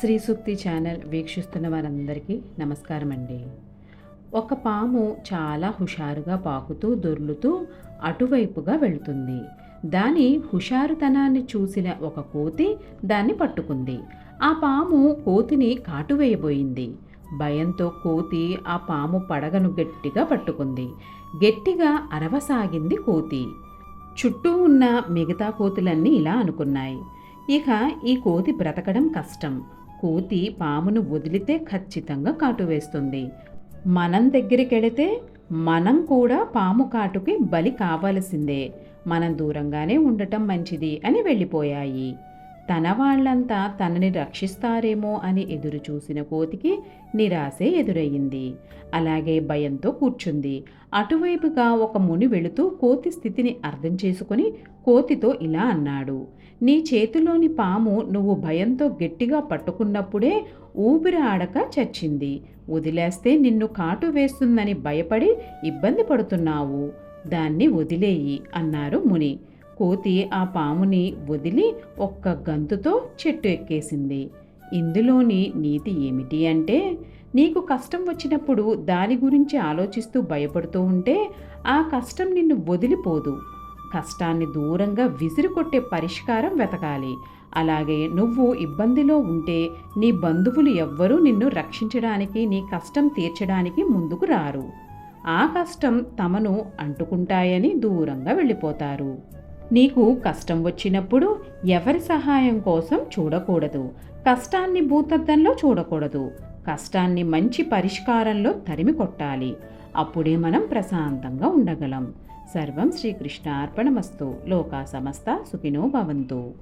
శ్రీ సూక్తి channel వీక్షిస్తున్న వారందరికీ నమస్కారం అండి ఒక పాము చాలా హుషారుగా పాకుతూ దొర్లుతూ అటువైపుగా వెళుతుంది. దాని హుషారుతనాన్ని చూసిన ఒక కోతి దాన్ని పట్టుకుంది. ఆ పాము కోతిని కాటువేయబోయింది. భయంతో కోతి ఆ పాము పడగను గట్టిగా పట్టుకుంది. గట్టిగా అరవసాగింది కోతి. చుట్టూ ఉన్న మిగతా కోతులన్నీ ఇలా అనుకున్నాయి. ఇక ఈ కోతి బ్రతకడం కష్టం. కోతి పామును వదిలితే ఖచ్చితంగా కాటు వేస్తుంది. మనం దగ్గరికెడితే మనం కూడా పాము కాటుకి బలి కావలసిందే. మనం దూరంగానే ఉండటం మంచిది అని వెళ్ళిపోయాయి. తన వాళ్ళంతా తనని రక్షిస్తారేమో అని ఎదురు చూసిన కోతికి నిరాశే ఎదురయ్యింది. అలాగే భయంతో కూర్చుంది. అటువైపుగా ఒక ముని వెళుతూ కోతి స్థితిని అర్థం చేసుకుని కోతితో ఇలా అన్నాడు. నీ చేతిలోని పాము నువ్వు భయంతో గట్టిగా పట్టుకున్నప్పుడే ఊపిరి ఆడక చచ్చింది. వదిలేస్తే నిన్ను కాటు వేస్తుందని భయపడి ఇబ్బంది పడుతున్నావు. దాన్ని వదిలేయి అన్నారు ముని. కోతి ఆ పాముని వదిలి ఒక్క గంతుతో చెట్టు ఎక్కేసింది. ఇందులోని నీతి ఏమిటి అంటే నీకు కష్టం వచ్చినప్పుడు దాని గురించి ఆలోచిస్తూ భయపడుతూ ఉంటే ఆ కష్టం నిన్ను వదిలిపోదు. కష్టాన్ని దూరంగా విసిరికొట్టే పరిష్కారం వెతకాలి. అలాగే నువ్వు ఇబ్బందిలో ఉంటే నీ బంధువులు ఎవ్వరూ నిన్ను రక్షించడానికి నీ కష్టం తీర్చడానికి ముందుకు రారు. ఆ కష్టం తమను అంటుకుంటాయని దూరంగా వెళ్ళిపోతారు. నీకు కష్టం వచ్చినప్పుడు ఎవరి సహాయం కోసం చూడకూడదు. కష్టాన్ని భూతద్దంలో చూడకూడదు. కష్టాన్ని మంచి పరిష్కారంలో తరిమి కొట్టాలి. అప్పుడే మనం ప్రశాంతంగా ఉండగలం. సర్వం శ్రీకృష్ణ అర్పణమస్తు లోకా సమస్త సుఖినో భవంతు.